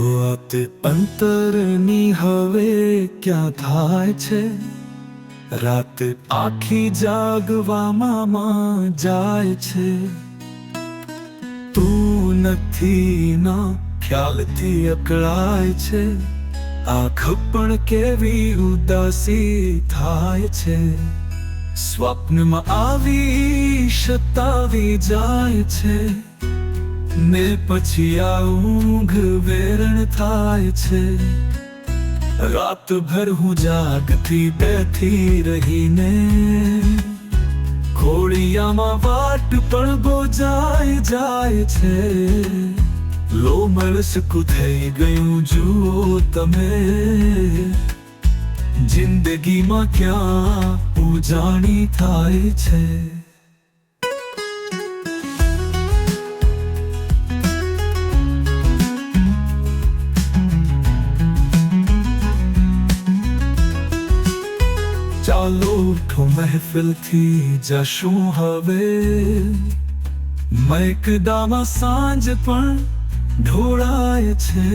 વાત અંતરની હવે ક્યાં થાય છે? રાત આખી જાગવામાં જાય છે. તું નથી ના ખ્યાલથી અકળાય છે. આંખ પણ કેવી ઉદાસી થાય છે. સ્વપ્નમાં આવી સતાવી જાય છે. ને પછી આ ઊંઘ વેરણ થાય છે. રાતભર હું જાગતી બેઠી રહીને ખોળિયામાં વાટ પણ બોજાય જાય છે. લો મળસકું થઈ ગયું જુઓ તમે. જિંદગીમાં ક્યાં ઉજાણી થાય છે? ચાલો ઉઠો મહેફિલથી જશું હવે મૈકદામાં સાંજ પણ ઢોળાય છે